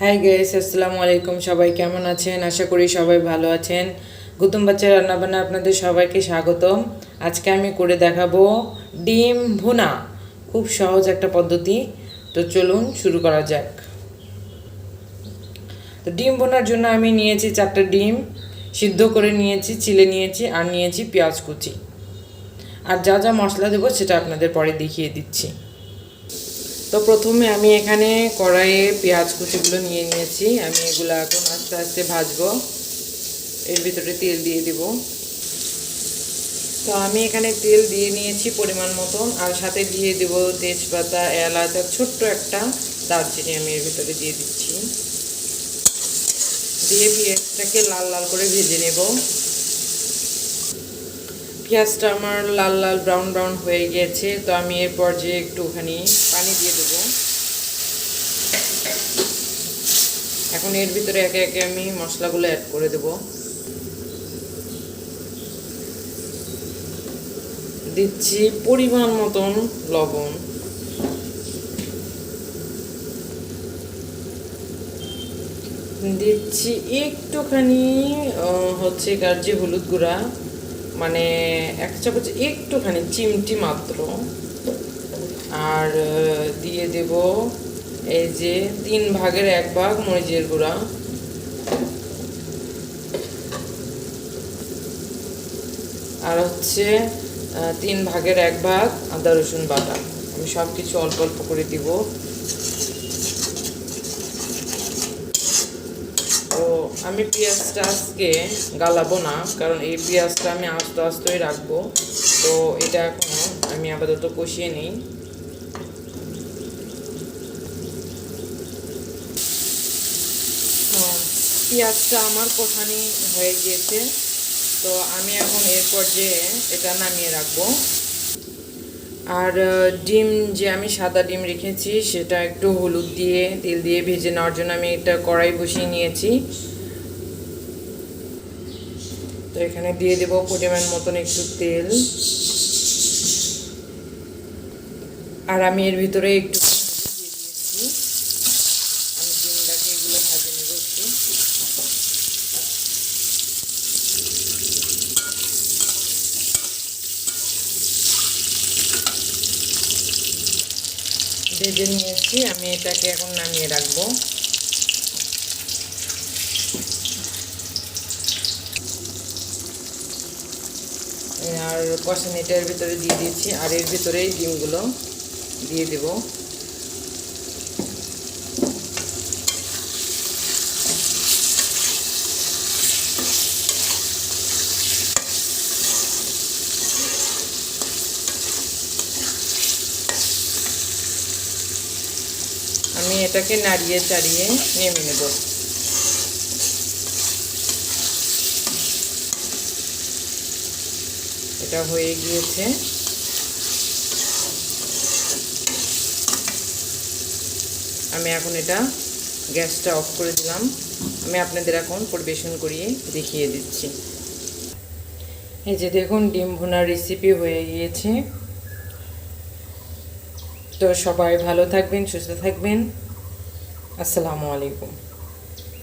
Hi guys আসসালামু আলাইকুম। সবাই কেমন আছেন? আশা করি সবাই ভালো আছেন। গুতুম বাচ্চা রান্নাবান্না আপনাদের সবাইকে স্বাগতম। আজকে আমি করে দেখাবো ডিম ভুনা। খুব সহজ একটা পদ্ধতি। তো চলুন শুরু করা যাক। তো ডিম ভুনার জন্য আমি নিয়েছি চারটা ডিম। সিদ্ধ করে নিয়েছি, চিলে নিয়েছি, আর নিয়েছি পেঁয়াজ কুচি। আর যা যা মশলা দেবো সেটা আপনাদের পরে দেখিয়ে দিচ্ছি। তো প্রথমে আমি এখানে কড়াইয়ে পেঁয়াজ কুচিগুলো নিয়ে নিয়েছি। আমি এগুলো এখন আস্তে আস্তে ভাজবো। এর ভিতরে তেল দিয়ে দিব। তো আমি এখানে তেল দিয়ে নিয়েছি পরিমাণ মতন। আর সাথে দিয়ে দেব তেজপাতা, এলাচ আর ছোট্ট একটা দারচিনি আমি এর ভিতরে দিয়ে দিচ্ছি। দিয়ে পেঁয়াজটাকে লাল লাল করে ভেজে নেব। পেঁয়াজটা আমার লাল লাল ব্রাউন ব্রাউন হয়ে গিয়েছে তো আমি এর পর্যায়ে একটুখানি পানি দিয়ে দেবো। এখন এর ভিতরে একে একে আমি মশলাগুলো অ্যাড করে দেব। দিচ্ছি পরিমাণ মতন লবণ। দিচ্ছি একটুখানি হচ্ছে গার্জি হলুদ গুঁড়া। মানে এক চামচ একটুখানি চিমটি মাত্র। আর দিয়ে দেব এই যে তিন ভাগের এক ভাগ মরিচের গুঁড়া। আর হচ্ছে তিন ভাগের এক ভাগ আদা রসুন বাটা। আমি সব কিছু অল্প অল্প করে দিব তো আমি পেঁয়াজটা আজকে গালাবো না, কারণ এই পেঁয়াজটা আমি আস্তে আস্তেই রাখব। তো এটা এখন আমি আপাতত কষিয়ে নিই। পেঁয়াজটা আমার কষানি হয়ে গিয়েছে। তো আমি এখন এর পর্যায়ে এটা নামিয়ে রাখব। আর ডিম যে আমি সাদা ডিম রেখেছি, সেটা একটু হলুদ দিয়ে, তেল দিয়ে ভেজে নেওয়ার জন্য আমি এটা কড়াই বসিয়ে নিয়েছি। তো এখানে দিয়ে দেব পরিমাণ মতন একটু তেল। আর আমি এর ভিতরে একটু ভেজে নিয়েছি, আমি এটাকে এখন নামিয়ে রাখব। আর কষানিটার ভিতরে দিয়ে দিচ্ছি আর এর ভিতরেই ডিমগুলো দিয়ে দেব। আমি এটাকে নাড়িয়ে চাড়িয়ে নেমে নেব। এটা হয়ে গিয়েছে। আমি এখন এটা গ্যাসটা অফ করে দিলাম। আমি আপনাদের এখন পরিবেশন করিয়ে দেখিয়ে দিচ্ছি। এই যে দেখুন, ডিম ভুনার রেসিপি হয়ে গিয়েছে। তো সবাই ভালো থাকবেন, সুস্থ থাকবেন। আসসালামু আলাইকুম।